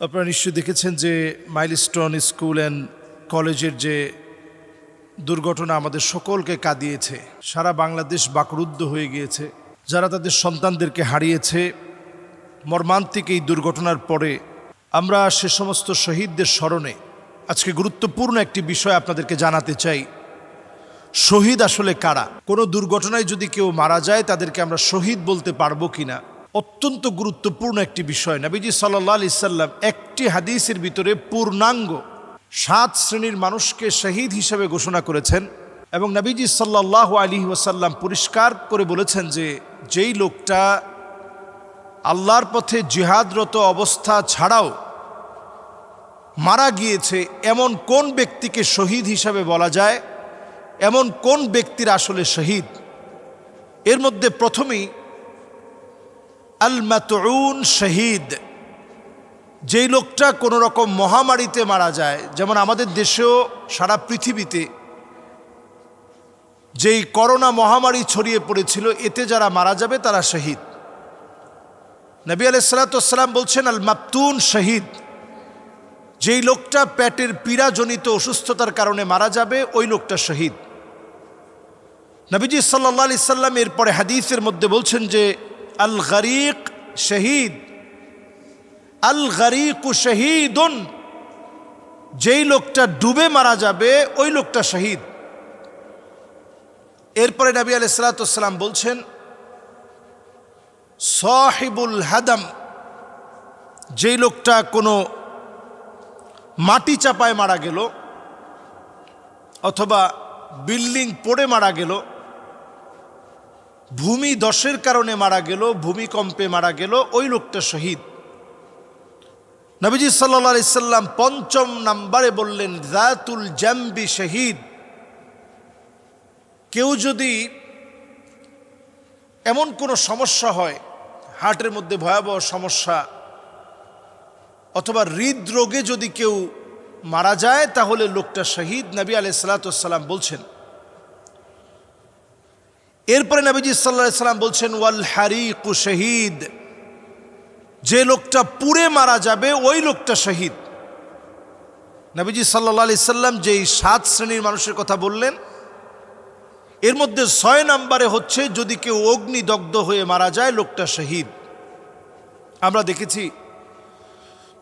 আপনারা নিশ্চয়ই দেখেছেন যে মাইলস্টোন স্কুল অ্যান্ড কলেজের যে দুর্ঘটনা আমাদের সকলকে কাঁদিয়েছে। সারা বাংলাদেশ বাকরুদ্ধ হয়ে গিয়েছে। যারা তাদের সন্তানদেরকে হারিয়েছে, মর্মান্তিক এই দুর্ঘটনার পরে আমরা সে সমস্ত শহীদদের স্মরণে আজকে গুরুত্বপূর্ণ একটি বিষয় আপনাদেরকে জানাতে চাই। শহীদ আসলে কারা? কোনো দুর্ঘটনায় যদি কেউ মারা যায়, তাদেরকে আমরা শহীদ বলতে পারব কিনা? অত্যন্ত গুরুত্বপূর্ণ একটি বিষয়। নাবিজি সাল্লাহ আলি সাল্লাম একটি হাদিসের ভিতরে পূর্ণাঙ্গ সাত শ্রেণির মানুষকে শহীদ হিসেবে ঘোষণা করেছেন এবং নবীজি সাল্লাহ আলী ওয়াসাল্লাম পরিষ্কার করে বলেছেন যে, যেই লোকটা আল্লাহর পথে জিহাদরত অবস্থা ছাড়াও মারা গিয়েছে, এমন কোন ব্যক্তিকে শহীদ হিসাবে বলা যায়? এমন কোন ব্যক্তির আসলে শহীদ? এর মধ্যে প্রথমেই আল মাতউন শহীদ। যেই লোকটা কোনো রকম মহামারীতে মারা যায়, যেমন আমাদের দেশেও সারা পৃথিবীতে যেই করোনা মহামারী ছড়িয়ে পড়েছিল, এতে যারা মারা যাবে তারা শহীদ। নবী আলাইসালাতাম বলছেন আল মাপতুন শহীদ। যেই লোকটা পেটের পীড়াজনিত অসুস্থতার কারণে মারা যাবে, ওই লোকটা শহীদ। নবীজি সাল্লা সাল্লাম এরপরে হাদিসের মধ্যে বলছেন যে আল গরিক শহীদ আল যেই লোকটা ডুবে মারা যাবে, ওই লোকটা শহীদ। এরপরে নবী আলাইসালাতাম বলছেন, সাহিবুল হাদাম যেই লোকটা কোনো মাটি চাপায় মারা গেল, অথবা বিল্ডিং পড়ে মারা গেল ভূমি দশের কারণে মারা গেল, ভূমিকম্পে মারা গেল, ওই লোকটা শহীদ। নবীজি সাল্লা সাল্লাম পঞ্চম নাম্বারে বললেন, জাতুল জাম্বি শহীদ। কেউ যদি এমন কোনো সমস্যা হয়, হার্টের মধ্যে ভয়াবহ সমস্যা, অথবা হৃদরোগে যদি কেউ মারা যায়, তাহলে লোকটা শহীদ, নবী আলাইসালাতাম বলছেন। এরপরে নবীজি সাল্লাহ সাল্লাম বলছেন, ওয়াল হারিকু শহীদ। যে লোকটা পুড়ে মারা যাবে, ওই লোকটা শহীদ। নবীজি সাল্লা আলি সাল্লাম যেই সাত শ্রেণির মানুষের কথা বললেন, এর মধ্যে ছয় নম্বরে হচ্ছে, যদি কেউ অগ্নিদগ্ধ হয়ে মারা যায়, লোকটা শহীদ। আমরা দেখেছি,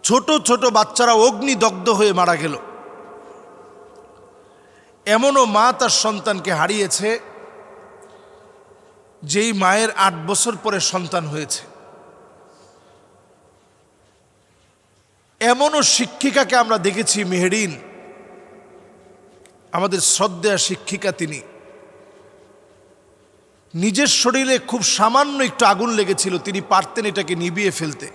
ছোট ছোট বাচ্চারা অগ্নিদগ্ধ হয়ে মারা গেল। এমনও মা তার সন্তানকে হারিয়েছে যেই মায়ের আট বছর পরে সন্তান হয়েছে। এমনও শিক্ষিকাকে আমরা দেখেছি, মেহেরিন। আমাদের শ্রদ্ধা শিক্ষিকা তিনি। নিজের শরীরে খুব সামান্য একটু আগুন লেগেছিল, তিনি পারতেন এটাকে নিবিয়ে ফেলতে।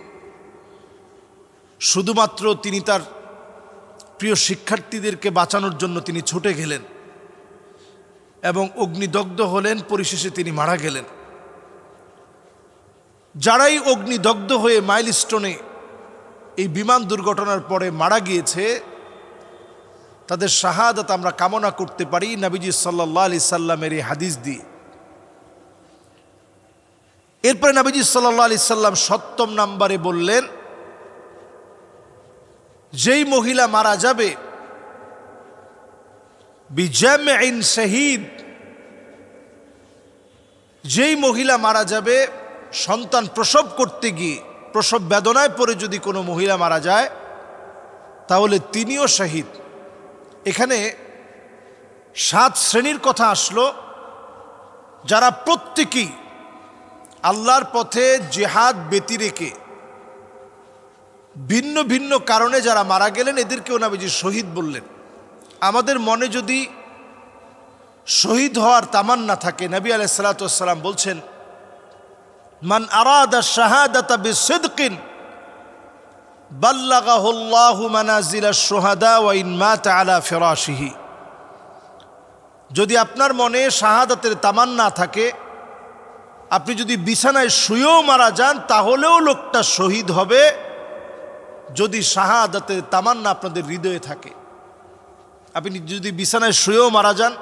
শুধুমাত্র তিনি তার প্রিয় শিক্ষার্থীদেরকে বাঁচানোর জন্য তিনি ছুটে গেলেন। এবং অগ্নিদগ্ধ হলেন, পরিশেষে তিনি মারা গেলেন। যারাই অগ্নিদগ্ধ হয়ে মাইলস্টোনে এই বিমান দুর্ঘটনার পরে মারা গিয়েছে, তাদের শাহাদাত আমরা কামনা করতে পারি নাবিজি সাল্লাহ আলি সাল্লামের এই হাদিস দিয়ে। এরপরে নাবিজি সাল্লাহ আলি সাল্লাম সপ্তম নাম্বারে বললেন, যেই মহিলা মারা যাবে বিজামিন শহীদ। যেই মহিলা মারা যাবে, সন্তান প্রসব করতে গিয়ে, প্রসব বেদনায় পড়ে যদি কোনো মহিলা মারা যায়, তাহলে তিনিও শহীদ। এখানে সাত শ্রেণির কথা আসলো। যারা প্রত্যেকেই আল্লাহর পথে জেহাদ ব্যতি রেখে, ভিন্ন ভিন্ন কারণে যারা মারা গেলেন, এদেরকেও নাবিজি শহীদ বললেন। আমাদের মনে যদি শহীদ হওয়ার তামান্না থাকে, নবী আলাইসালাতাম বলছেন, মান আরাদা শাহাদাতা বিসিদকিন বাল্লাগাহুল্লাহু মানাজিলা সোহাদা ওয়াইন মাত আলা ফেরাশিহি। যদি আপনার মনে শাহাদাতের তামান্না থাকে, আপনি যদি বিছানায় শুয়েও মারা যান, তাহলেও লোকটা শহীদ হবে যদি শাহাদাতের তামান্না আপনাদের হৃদয়ে থাকে। আপনি যদি বিছানায় শুয়েও মারা যান,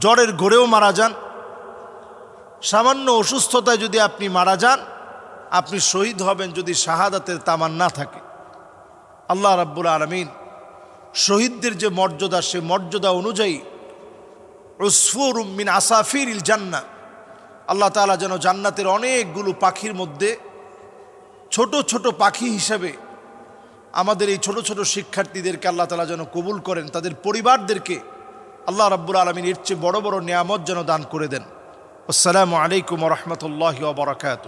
জ্বরের ঘোরেও মারা যান, সামান্য অসুস্থতায় যদি আপনি মারা যান, আপনি শহীদ হবেন যদি শাহাদাতের তামান না থাকে। আল্লাহ রাব্বুল আলমিন শহীদদের যে মর্যাদা, সে মর্যাদা অনুযায়ী উসফুর মিন আসাফির ইল জান্না আল্লাহ তাআলা যেন জান্নাতের অনেকগুলো পাখির মধ্যে ছোট ছোট পাখি হিসাবে আমাদের এই ছোট ছোট শিক্ষার্থীদেরকে আল্লাহ তালা যেন কবুল করেন, তাদের পরিবারদেরকে আল্লাহ রাব্বুল আলমিন এর চেয়ে বড় বড় নিয়ামত যেন দান করে দেন। আসসালামু আলাইকুম রহমতুল্লাহ বরকাত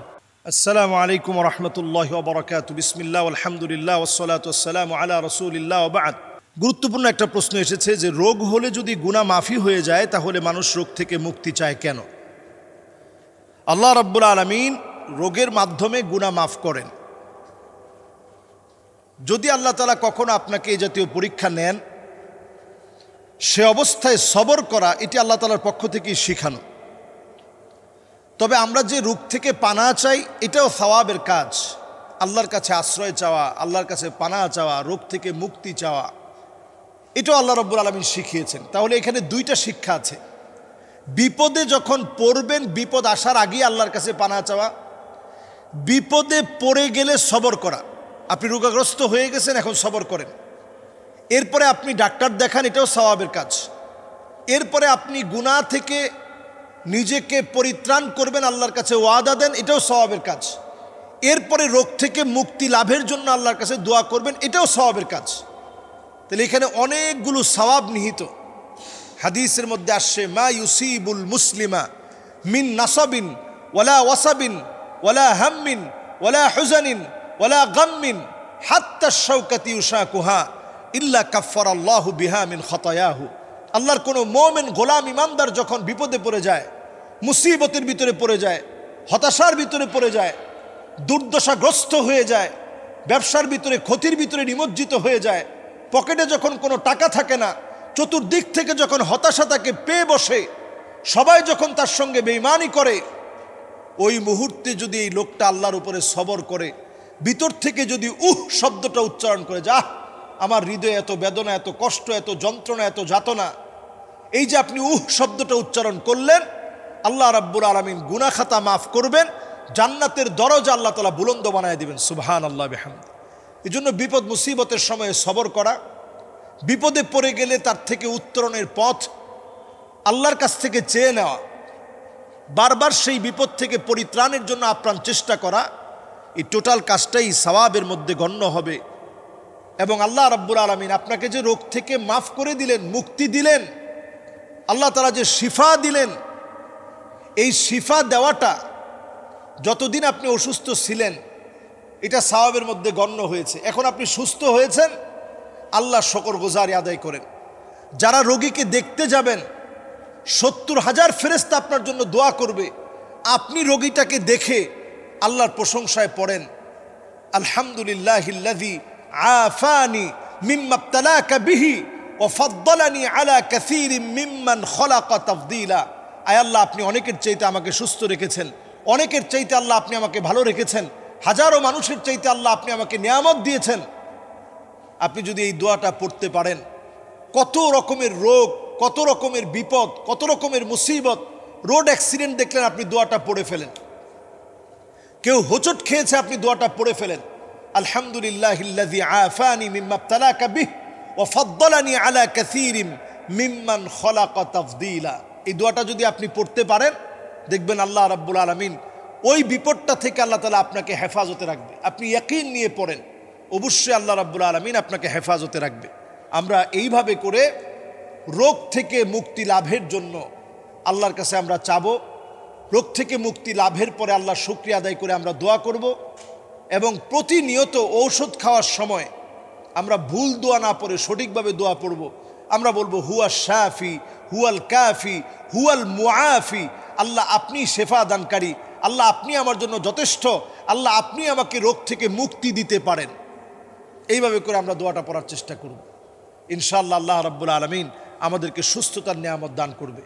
আসসালামু আলাইকুম রহমতুল্লাহ বরকাত বিসমিল্লাহ, আলহামদুলিল্লাহ ওসলাত আসসালাম আলা রসুলিল্লাহ বাদ। গুরুত্বপূর্ণ একটা প্রশ্ন এসেছে যে, রোগ হলে যদি গুণা মাফি হয়ে যায়, তাহলে মানুষ রোগ থেকে মুক্তি চায় কেন? আল্লাহ রাব্বুল আলমিন রোগের মাধ্যমে গুণা মাফ করেন। যদি আল্লাহ তালা কখনো আপনাকে এই জাতীয় পরীক্ষা নেন, সে অবস্থায় সবর করা এটি আল্লাহ তালার পক্ষ থেকেই শেখানো। তবে আমরা যে রোগ থেকে পানা চাই, এটাও সওয়াবের কাজ। আল্লাহর কাছে আশ্রয় চাওয়া, আল্লাহর কাছে পানা চাওয়া, রোগ থেকে মুক্তি চাওয়া, এটাও আল্লাহ রব্বুল আলমিন শিখিয়েছেন। তাহলে এখানে দুইটা শিক্ষা আছে। বিপদে যখন পড়বেন, বিপদ আসার আগেই আল্লাহর কাছে পানা চাওয়া। বিপদে পড়ে গেলে সবর করা। আপনি রোগাগ্রস্ত হয়ে গেছেন, এখন সবর করেন। এরপরে আপনি ডাক্তার দেখান, এটাও স্বভাবের কাজ। এরপরে আপনি গুণা থেকে নিজেকে পরিত্রাণ করবেন, আল্লাহর কাছে ওয়াদা দেন, এটাও স্বভাবের কাজ। এরপরে রোগ থেকে মুক্তি লাভের জন্য আল্লাহর কাছে দোয়া করবেন, এটাও স্বভাবের কাজ। তাহলে এখানে অনেকগুলো সওয়াব নিহিত। হাদিসের মধ্যে আসছে, মা ইউসিবুল মুসলিমা মিন নাসাবিন, ওয়ালা ওয়াসাবিন, ওয়ালা হাম্মিন, ওয়ালা হুজানিন ওয়ালা গাম্মিন হাত্তা শৌকাতি উষাকুহা ইল্লা কাফার আল্লাহ বিহা খতায়াহু। আল্লাহর কোনো মোমেন গোলাম ইমানদার যখন বিপদে পড়ে যায়, মুসিবতের ভিতরে পড়ে যায়, হতাশার ভিতরে পড়ে যায়, দুর্দশাগ্রস্ত হয়ে যায়, ব্যবসার ভিতরে ক্ষতির ভিতরে নিমজ্জিত হয়ে যায়, পকেটে যখন কোনো টাকা থাকে না, চতুর্দিক থেকে যখন হতাশা তাকে পেয়ে বসে, সবাই যখন তার সঙ্গে বেইমানি করে, ওই মুহূর্তে যদি এই লোকটা আল্লাহর উপরে সবর করে ভিতর থেকে যদি উহ শব্দটা উচ্চারণ করে যা আমার হৃদয়ে এত বেদনা, এত কষ্ট, এত যন্ত্রণা, এত যাতনা। এই যে আপনি উহ শব্দটা উচ্চারণ করলেন, আল্লাহ রাব্বুর আলমিন গুনাখাতা মাফ করবেন, জান্নাতের দরজা আল্লাহ তালা বুলন্দ বানায় দিবেন সুবহান আল্লাহ বেহামদ। এই জন্য বিপদ, মুসিবতের সময়ে সবর করা, বিপদে পড়ে গেলে তার থেকে উত্তরণের পথ আল্লাহর কাছ থেকে চেয়ে নেওয়া, বারবার সেই বিপদ থেকে পরিত্রাণের জন্য আপ্রাণ চেষ্টা করা এই টোটাল কাজটাই সওয়াবের মধ্যে গণ্য হবে। এবং আল্লাহ রাব্বুল আলমিন আপনাকে যে রোগ থেকে মাফ করে দিলেন, মুক্তি দিলেন, আল্লাহ তারা যে শিফা দিলেন, এই শিফা দেওয়াটা যতদিন আপনি অসুস্থ ছিলেন, এটা সওয়াবের মধ্যে গণ্য হয়েছে। এখন আপনি সুস্থ হয়েছেন, আল্লাহ শকর গোজারি আদায় করেন। যারা রোগীকে দেখতে যাবেন, সত্তর হাজার ফেরেস্তা আপনার জন্য দোয়া করবে। আপনি রোগীটাকে দেখে আল্লাহর প্রশংসায় পড়েন, আলহামদুলিল্লাহিল্লাযী আফানি আলা মিম্মান আল্লাহ, আপনি অনেকের চাইতে আমাকে সুস্থ রেখেছেন, অনেকের চাইতে আল্লাহ আপনি আমাকে ভালো রেখেছেন, হাজারো মানুষের চাইতে আল্লাহ আপনি আমাকে নিয়ামত দিয়েছেন। আপনি যদি এই দোয়াটা পড়তে পারেন, কত রকমের রোগ, কত রকমের বিপদ, কত রকমের মুসিবত, রোড অ্যাক্সিডেন্ট দেখলেন, আপনি দোয়াটা পড়ে ফেলেন। কেউ হোঁচট খেয়েছে, আপনি দোয়াটা পড়ে ফেলেন। আলহামদুলিল্লাহ আলা এই দোয়াটা যদি আপনি পড়তে পারেন, দেখবেন আল্লাহ রাব্বুল আলামিন ওই বিপদটা থেকে আল্লাহ তালা আপনাকে হেফাজতে রাখবে। আপনি একই নিয়ে পড়েন, অবশ্যই আল্লাহ রাব্বুল আলমিন আপনাকে হেফাজতে রাখবে। আমরা এইভাবে করে রোগ থেকে মুক্তি লাভের জন্য আল্লাহর কাছে আমরা চাব। রোগ থেকে মুক্তি লাভের পরে আল্লাহ শুক্রিয়া আদায় করে আমরা দোয়া করব এবং প্রতিনিয়ত ঔষধ খাওয়ার সময় আমরা ভুল দোয়া না পড়ে সঠিকভাবে দোয়া পড়ব। আমরা বলব, হুয়া শাফি, হুয়াল কাফি, হুয়াল মুআফি। আল্লাহ আপনি শেফা দানকারী। আল্লাহ আপনি আমার জন্য যথেষ্ট। আল্লাহ আপনি আমাকে রোগ থেকে মুক্তি দিতে পারেন। এইভাবে করে আমরা দোয়াটা পড়ার চেষ্টা করব। ইনশাআল্লাহ আল্লাহ রাব্বুল আলমিন আমাদেরকে সুস্থতার নিয়ামত দান করবে।